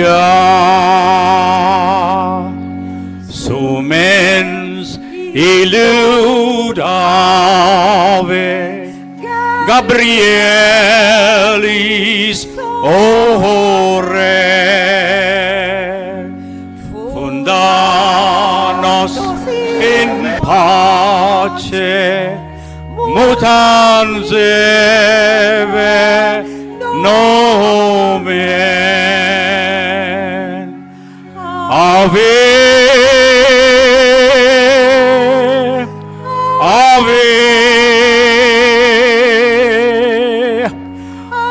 Hallelujah. So men's elude Ave Gabrielis ore Fundanos in pace Mutans eve nomen Ave Ave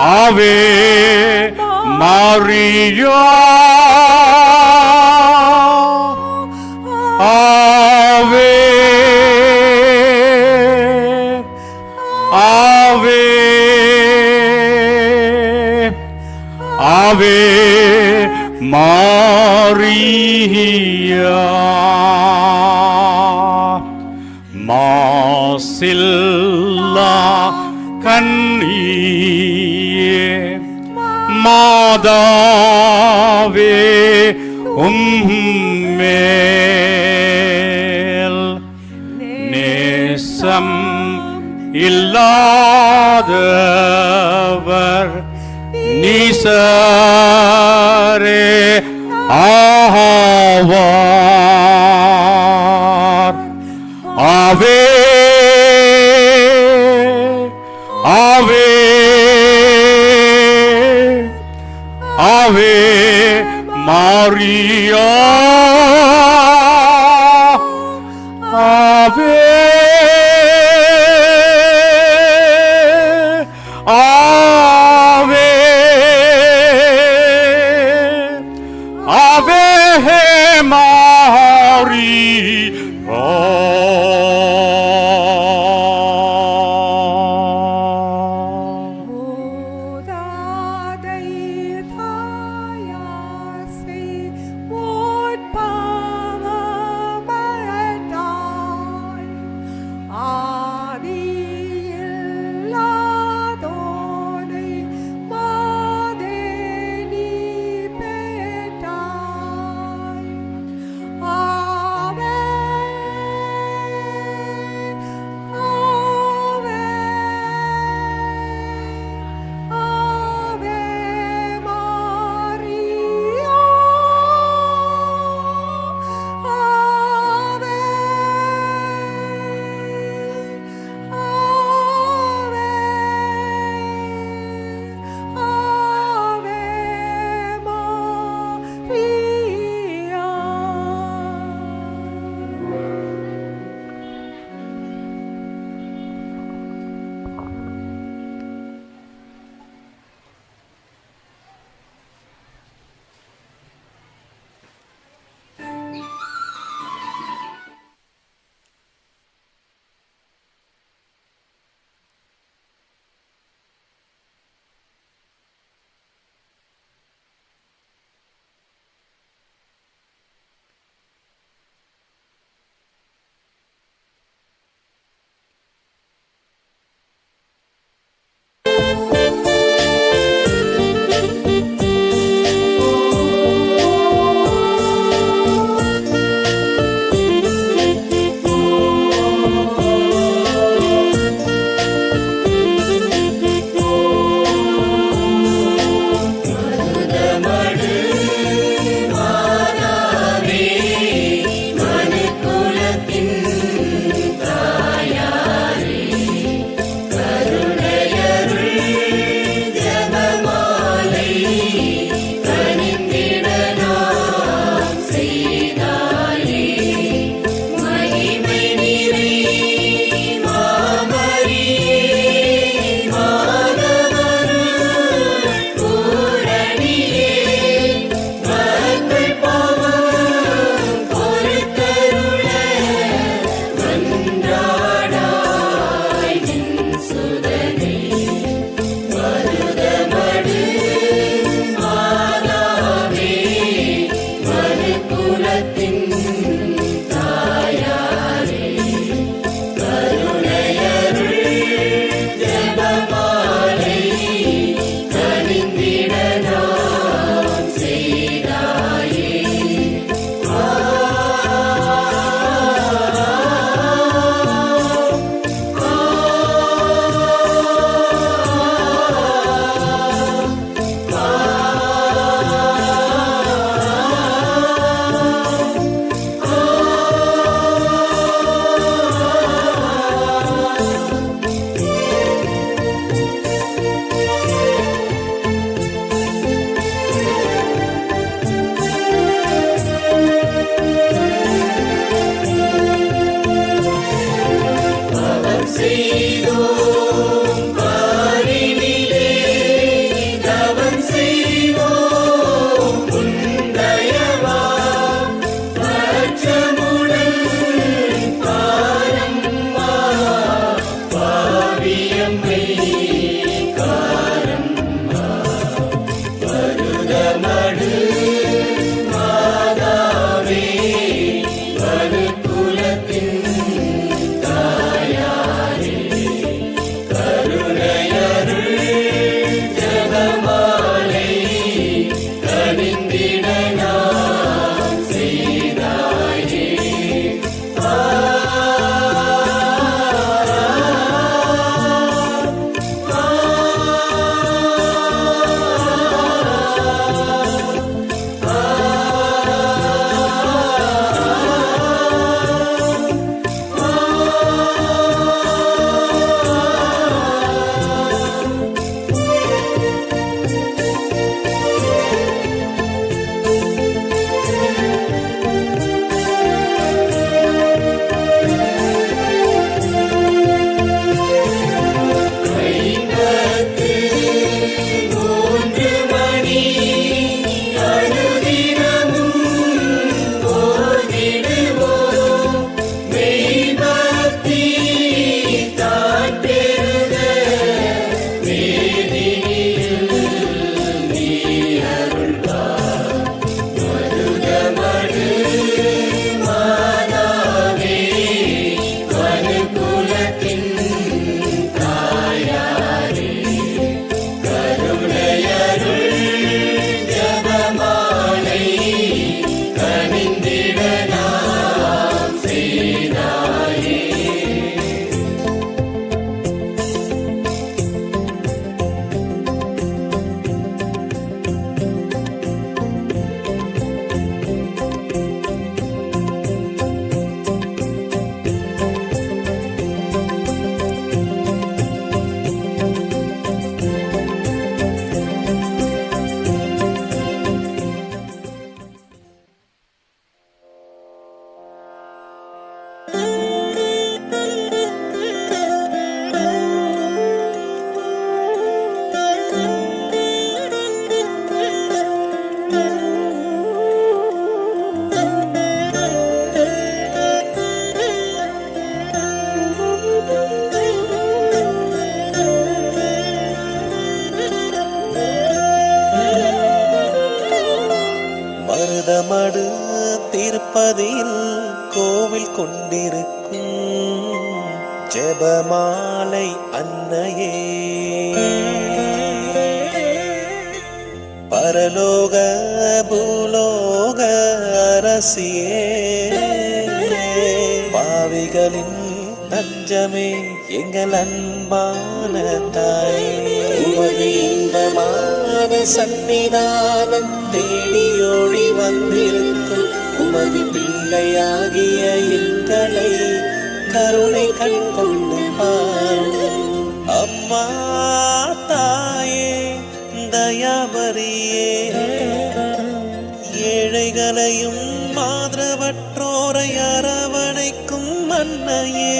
Ave Maria Ave Ave கண்ணியே. மாதாவே உம்மேல் நேசம் இல்லாதவர் நீசரே ஆ Salve! Indeed. கொண்டிருக்கும் ஜெபமாலை அன்னையே. பரலோக பூலோக அரசியே பாவிகளின் தஞ்சமே எங்கள் அன்பான தாயே. உமது இன்பமான சன்னிதானம் தேடியோடி வந்திருக்கும் உமது பிள்ளையாகிய எங்களை கருணை கண் கொண்டு அம்மா தாயே தயாபரியே ஏழைகளையும் மாதவற்றோரை அரவணைக்கும் மன்னையே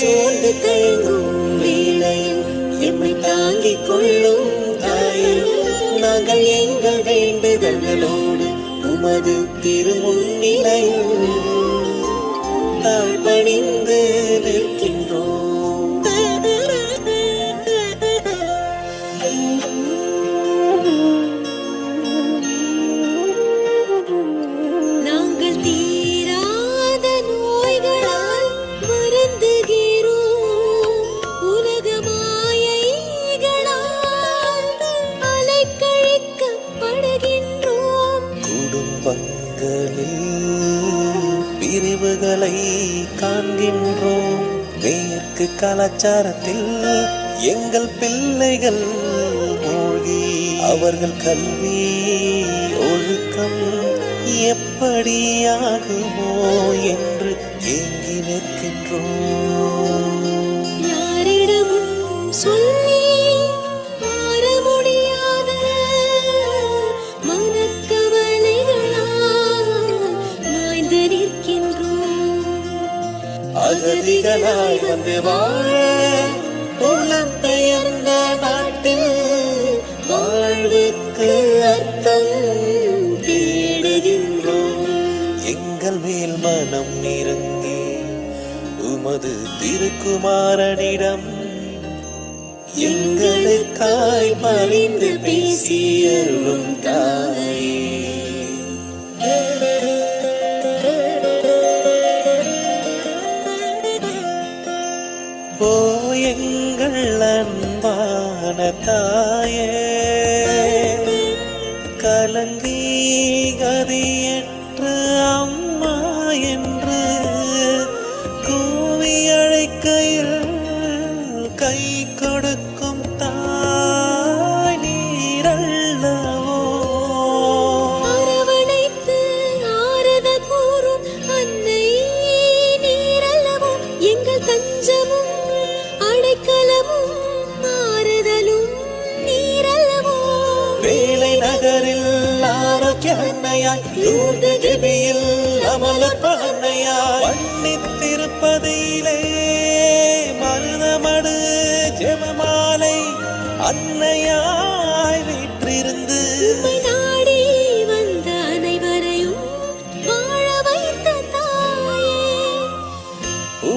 சோர்ந்து தயங்கும் வேளையில் எம்மை தாங்கிக் கொள்ளும் தாயே. நாங்கள் எங்கள் வேண்டுதல்களோடு உமது திருமுன் além. கலாச்சாரத்தில் எங்கள் பிள்ளைகள் மூழ்கி அவர்கள் கல்வி ஒழுக்கம் எப்படியாகுமோ என்று ஏங்கி நிற்கின்றோம். அகதிகளாய் வந்து வாழ புலம்பெயர்ந்த நாட்டில் வாழ்வுக்கு அர்த்தம் தேடுகின்றோம். எங்கள் மேல் மனம் இறங்கி உமது திருக்குமாரனிடம் எங்களுக்காய் பறிந்து பேசி அருளும் உள்ளன்பான தாயே.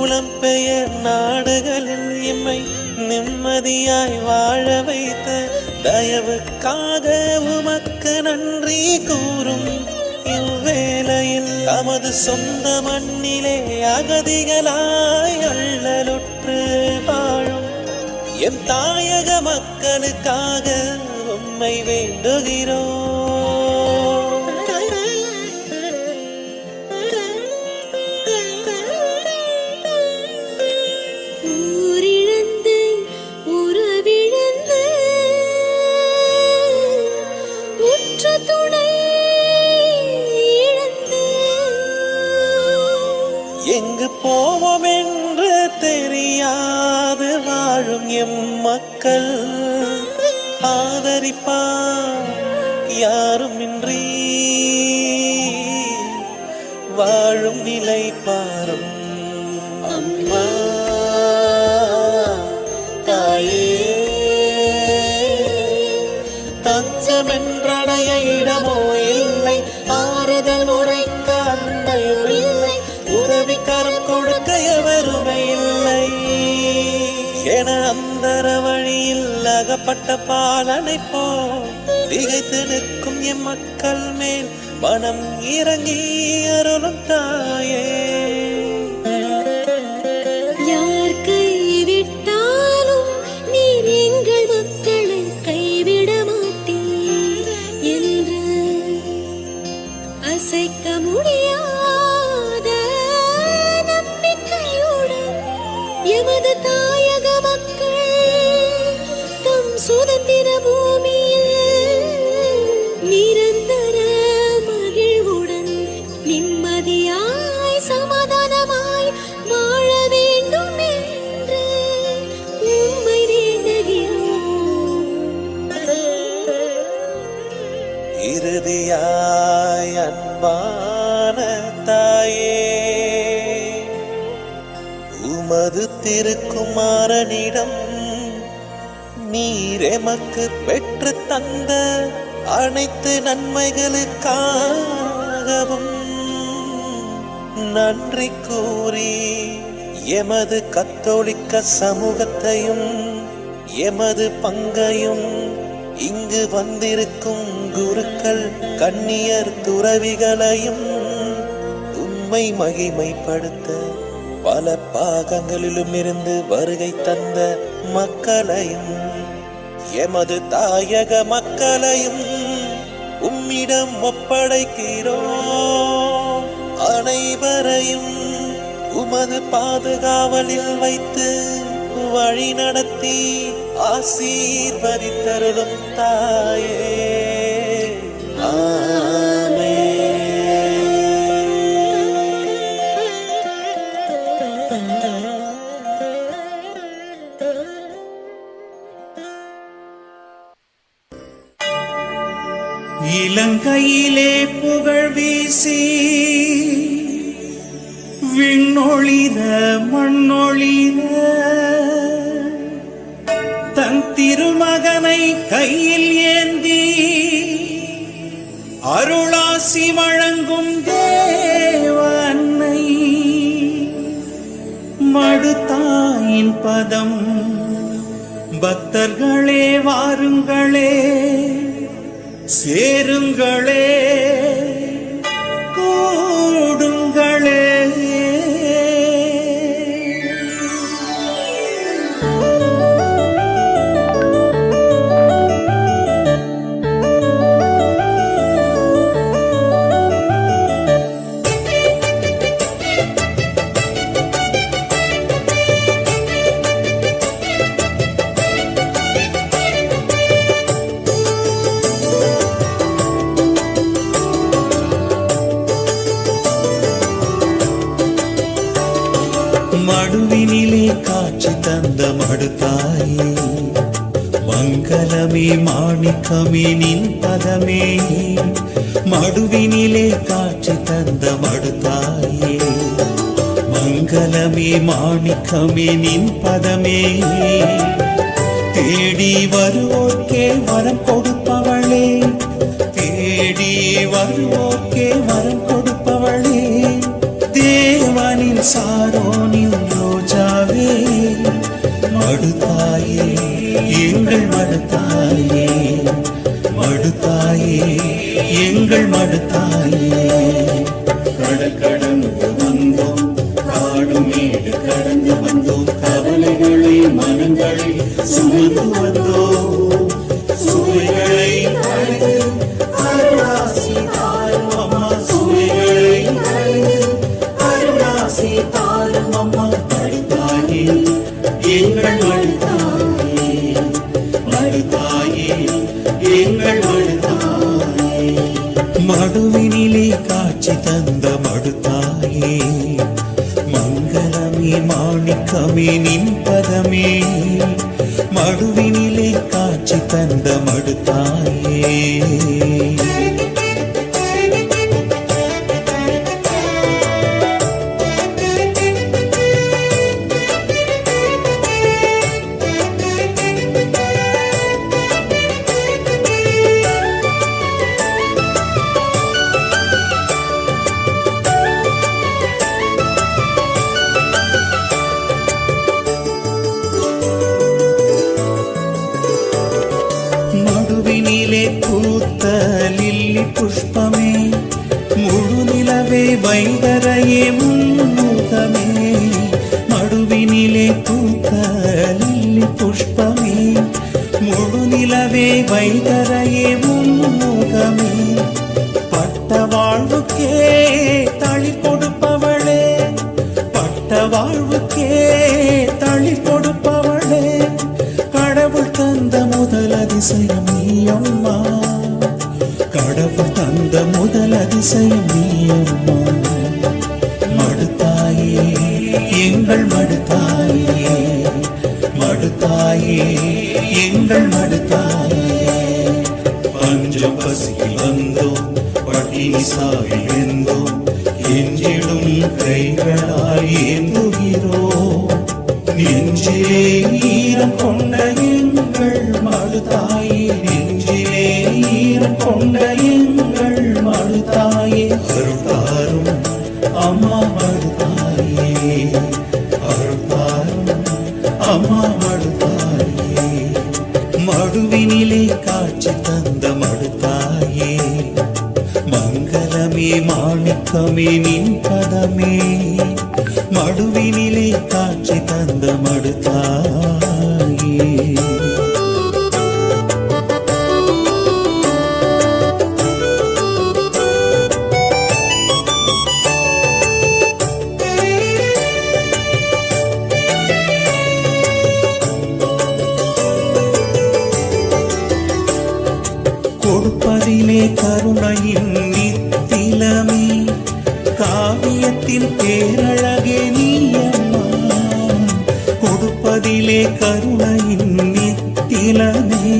புலம்பெயர் நாடுகளில் எம்மை நிம்மதியாய் வாழ வைத்த தயவுக்காக உமக்கு நன்றி கூறும். இவ்வேளையில் தமது சொந்த மண்ணிலே அகதிகளாய் அள்ளலுற்று வாழும். எம் தாயக மக்களுக்காக உம்மை வேண்டுகிறோம். எங்கு போவோம் என்று தெரியாது வாழும் எம் மக்கள். ஆதரிப்பா யாரும் இன்றி வாழும் நிலைப்பார் கட்டப்பட்ட பாலனை போல் திகைத்து நிற்கும் என் மக்கள் மேல் மனம் இறங்கி அருளும் தாயே. உமது திருக்குமாரனிடம் நீர் எமக்கு பெற்று தந்த அனைத்து நன்மைகளுக்காகவும் நன்றி கூறி எமது கத்தோலிக்க சமூகத்தையும் எமது பங்கையும் இங்கு வந்திருக்கும் குருக்கள் கன்னியர் துறவிகளையும் உண்மை மகிமைப்படுத்த பல பாகங்களிலும் இருந்து வருகை தந்த மக்களையும் எமது தாயக மக்களையும் உம்மிடம் ஒப்படைக்கிறோம். அனைவரையும் உமது பாதுகாவலில் வைத்து வழி நடத்தி ஆசீர்வதித்தருளும் தாயே. கையிலே புகழ் வீசி விண்ணொழித மண்ணொழித தன் திருமகனை கையில் ஏந்தி அருளாசி வழங்கும் தேவன்னை மடுத்தாயின் பதம் பக்தர்களே வாருங்களே. சேருங்களே. மடுவினிலே காட்சி தந்த மடுத்தாயே மங்களமே மாணிக்கமே நின் பதமே மடுவினிலே காட்சி தந்த மடுத்தாயே மங்களமே மாணிக்கமே நின் பதமே தேடி வருவோக்கே வரம் கொடுப்பவளே தேடி வருவோக்கே வரம் கொடுப்பவளே தேவனின் சாரோனி மடுத்தாயே எங்கள் மடுத்தாயே மடுத்தாயே எங்கள் மடுத்தாயே. கடல் கடந்து வந்தோம் காடும் மேடு கடந்து வந்தோம் கவலைகளை மனங்களை சுமந்து வந்தோம். நின் வாழ்வுக்கே தளி கொடுப்பவளே. கடவுள் தந்த முதல் அதிசயம் நீ அம்மா. கடவுள் தந்த முதல் அதிசயம் நீ அம்மா. மடுத்தாயே எங்கள் மடுத்தாயே. மடுத்தாயே எங்கள் மடுத்தாயே. பஞ்சம் பசியில் வந்தோம் பட்டினி சாவில் வெந்தோம் எஞ்சிடும் கைகளால் ஏந்துகிறோம் நெஞ்சிலே ஈரம் கொண்ட எங்கள் மடுதாயே நெஞ்சிலே ஈரம் கொண்ட எங்கள் மடுதாயே அருள்தாரும் அம்மா மடுதாயே அருள்தாரும் அம்மா மடுதாயே மடுவினிலே காட்சி தந்த மடுத்தாயே மங்களமே மாணிக்கமே நின் பதமே படுவினிலே காட்சி தந்த மடுத்தாயே கொடுப்பதிலே கருணையின் நித்திலமே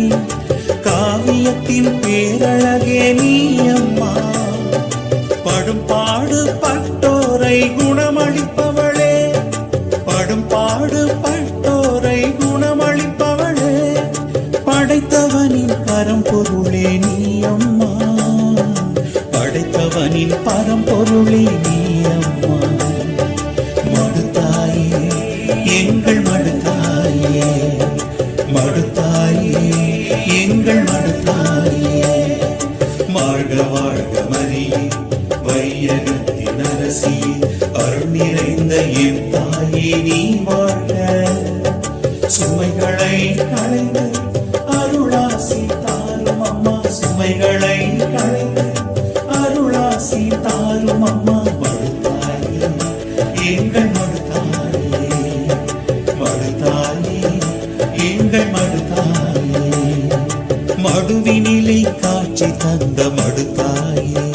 காவியத்தின் பேரழகே நீ அம்மா படும் பாடு பட்டோரை நீ வாழ்க சுமைகளை களைந்து அருளாசி தாரும் அம்மா. சுமைகளை களைந்து அருளாசி தாரும் அம்மா. மடுத்தாயே எங்கள் மடுத்தாயே மடுத்தாயே எங்கள் மடுத்தாயே காட்சி தந்த மடுத்தாயே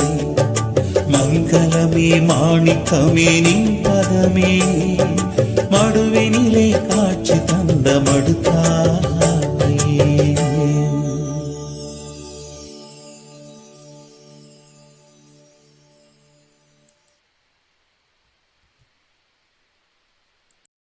மங்களமே மாணிக்கமே நின் பதமே. மடுவினிலே